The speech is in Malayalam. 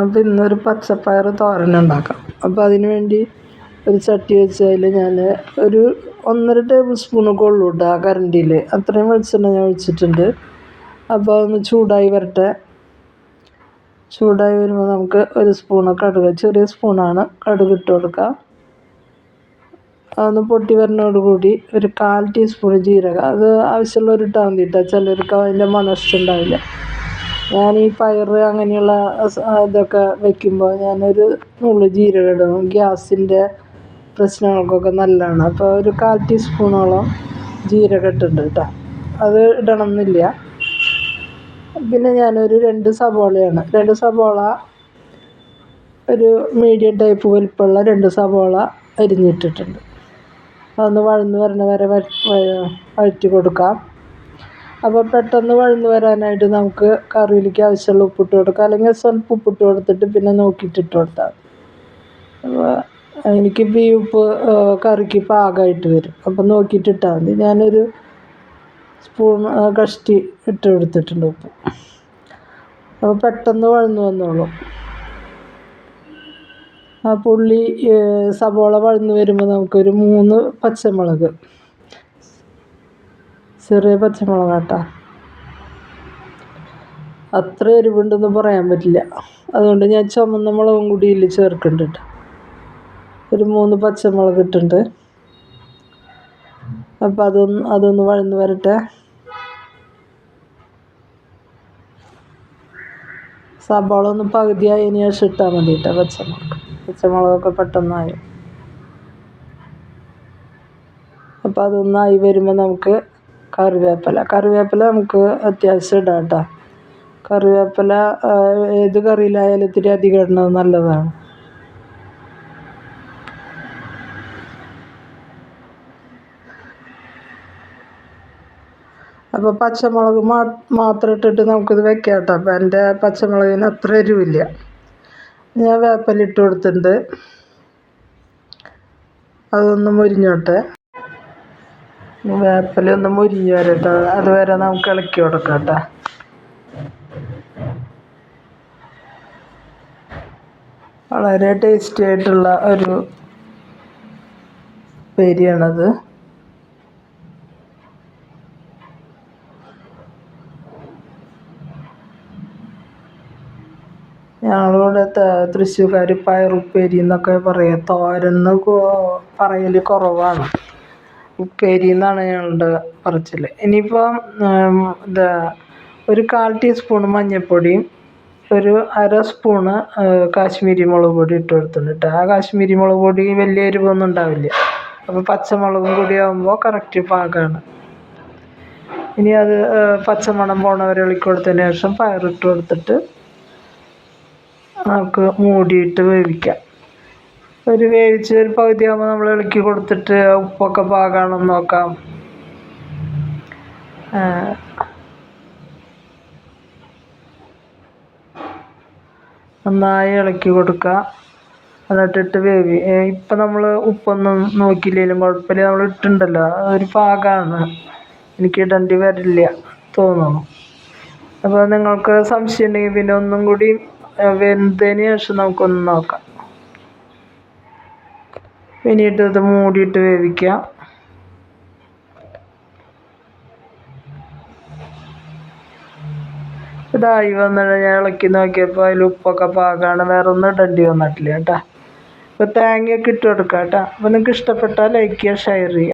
അപ്പോൾ ഇന്നൊരു പച്ചപ്പയർ തോരൻ ഉണ്ടാക്കാം. അപ്പോൾ അതിന് വേണ്ടി ഒരു ചട്ടി വെച്ച് അതിൽ ഞാൻ ഒരു ഒന്നര ടേബിൾ സ്പൂണൊക്കെ ഉള്ളൂ കേട്ടോ ആ കരണ്ടിയിൽ അത്രയും വെളിച്ചെണ്ണ ഞാൻ ഒഴിച്ചിട്ടുണ്ട്. അപ്പോൾ അതൊന്ന് ചൂടായി വരട്ടെ. ചൂടായി വരുമ്പോൾ നമുക്ക് ഒരു സ്പൂണ് കടുക് ചെറിയ സ്പൂണാണ് കടുക് ഇട്ട് കൊടുക്കാം. അതൊന്ന് പൊട്ടി വരുന്നതോടുകൂടി ഒരു കാൽ ടീസ്പൂൺ ജീരകം. അത് ആവശ്യമുള്ളവർ ഇട്ടാൽ മതി കേട്ടോ ചിലർക്ക് അതിന്റെ മണം ഇഷ്ടമുണ്ടാവില്ല ഞാൻ ഈ പയർ അങ്ങനെയുള്ള ഇതൊക്കെ വെക്കുമ്പോൾ ഞാനൊരു നുള്ളു ജീരകം ഇടും. ഗ്യാസിന്റെ പ്രശ്നങ്ങൾക്കൊക്കെ നല്ലതാണ് അപ്പോൾ ഒരു കാൽ ടീസ്പൂണോളം ജീരകം ഇട്ടിട്ടുണ്ട് കേട്ടോ അത് ഇടണം എന്നില്ല പിന്നെ ഞാനൊരു രണ്ട് സവാളയാണ്. രണ്ട് സവാള ഒരു മീഡിയം ടൈപ്പ് വലിപ്പമുള്ള രണ്ട് സവാള അരിഞ്ഞിട്ടിട്ടുണ്ട്. അതൊന്ന് വഴന്ന് വരണ വരെ വര- വഴറ്റി കൊടുക്കാം. അപ്പോൾ പെട്ടെന്ന് വഴന്ന് വരാനായിട്ട് നമുക്ക് കറിയിലേക്ക് ആവശ്യമുള്ള ഉപ്പിട്ട് കൊടുക്കുക അല്ലെങ്കിൽ സ്വല്പം ഉപ്പിട്ട് കൊടുത്തിട്ട് പിന്നെ നോക്കിയിട്ട് ഇട്ട് കൊടുത്താൽ അപ്പോൾ എനിക്ക് ഈ ഉപ്പ് കറിക്ക് പാകമായിട്ട് വരും. അപ്പോൾ നോക്കിയിട്ട് ഇട്ടാൽ മതി. ഞാനൊരു സ്പൂൺ കഷ്ടി ഇട്ട് കൊടുത്തിട്ടുണ്ട് ഉപ്പ്. അപ്പോൾ പെട്ടെന്ന് വഴന്ന് വന്നോളും. ആ പുള്ളി സവോള വഴന്ന് വരുമ്പോൾ നമുക്കൊരു മൂന്ന് പച്ചമുളക് ചെറിയ പച്ചമുളക് കേട്ടോ അത്ര എരിവുണ്ടെന്ന് പറയാൻ പറ്റില്ല. അതുകൊണ്ട് ഞാൻ ചുമന്ന മുളകും കൂടി ഇതിൽ ചേർക്കുന്നുണ്ട് കേട്ടോ. ഒരു മൂന്ന് പച്ചമുളക് ഇട്ടുണ്ട് അപ്പം അതൊന്ന് അതൊന്ന് വഴന്ന് വരട്ടെ. സവാള ഒന്ന് പകുതിയായതിന് ശേഷം ഇട്ടാൽ മതി കേട്ടോ പച്ചമുളക്. പച്ചമുളകൊക്കെ പെട്ടെന്നായി. അപ്പോൾ അതൊന്നായി വരുമ്പോൾ നമുക്ക് കറിവേപ്പില. കറിവേപ്പില നമുക്ക് അത്യാവശ്യം ഇടാം കേട്ടോ. കറിവേപ്പില ഏത് കറിയിലായാലും ഇത്തിരി അധികം ഇടുന്നത് നല്ലതാണ്. അപ്പോൾ പച്ചമുളക് മാ മാത്രം ഇട്ടിട്ട് നമുക്കിത് വെക്കാം കേട്ടോ. അപ്പോൾ എന്റെ പച്ചമുളകിന് അത്ര എരിവില്ല. ഞാൻ വേപ്പില ഇട്ട് കൊടുത്തിട്ടുണ്ട്. അതൊന്ന് മുരിഞ്ഞോട്ടെ. വേപ്പില ഒന്ന് മുരിഞ്ഞ് വരട്ടെ അതുവരെ നമുക്ക് ഇളക്കി കൊടുക്കാം കേട്ടോ വളരെ ടേസ്റ്റി ആയിട്ടുള്ള ഒരു പേരിയാണത് ഞങ്ങളിവിടെ തൃശ്ശൂർക്കാർ പയറുപ്പേരി എന്നൊക്കെ പറയും. തോരന്ന് പറയൽ കുറവാണ്. ഉപ്പേരി എന്നാണ് ഞങ്ങളുടെ പറച്ചിൽ ഇനിയിപ്പം എന്താ ഒരു കാൽ ടീസ്പൂൺ മഞ്ഞൾപ്പൊടിയും ഒരു അര സ്പൂണ് കാശ്മീരി മുളക് പൊടി ഇട്ട് കൊടുത്തിട്ടുണ്ട്. കേട്ടോ ആ കാശ്മീരി മുളക് പൊടി വലിയ എരിവൊന്നും ഉണ്ടാവില്ല. അപ്പോൾ പച്ചമുളകും കൂടി ആകുമ്പോൾ കറക്റ്റ് പാകമാണ് ഇനി അത് പച്ചമണം പോണവരെ ഇളക്കി ശേഷം പയറിട്ട് കൊടുത്തിട്ട് നമുക്ക് മൂടിയിട്ട് വേവിക്കാം. ഒരു വേവിച്ച് ഒരു പകുതി ആകുമ്പോൾ നമ്മൾ ഇളക്കി കൊടുത്തിട്ട് ഉപ്പൊക്കെ പാകമാണെന്ന് നോക്കാം. നന്നായി ഇളക്കി കൊടുക്കുക എന്നിട്ടിട്ട് വേവി. ഇപ്പം നമ്മൾ ഉപ്പൊന്നും നോക്കിയില്ലെങ്കിലും കുഴപ്പമില്ല. നമ്മൾ ഇട്ടുണ്ടല്ലോ ഒരു പാകമാണ് എനിക്ക് ഇടേണ്ടി വരില്ല തോന്നുന്നു. അപ്പോൾ നിങ്ങൾക്ക് സംശയം ഉണ്ടെങ്കിൽ പിന്നെ ഒന്നും കൂടി വെന്തതിന് ശേഷം നമുക്കൊന്ന് നോക്കാം. പിന്നീട് ഇത് മൂടിയിട്ട് വേവിക്കാം ഇതായി വന്നിട്ട് ഞാൻ ഇളക്കി നോക്കിയപ്പോൾ അതിൽ ഉപ്പൊക്കെ പാകമാണ് വേറെ ഒന്നും ഇടേണ്ടി വന്നിട്ടില്ല കേട്ടോ. അപ്പോൾ തേങ്ങയൊക്കെ ഇട്ട് കൊടുക്കാം കേട്ടോ. അപ്പോൾ നിങ്ങൾക്ക് ഇഷ്ടപ്പെട്ടാൽ ലൈക്ക് ചെയ്യുക ഷെയർ ചെയ്യുക.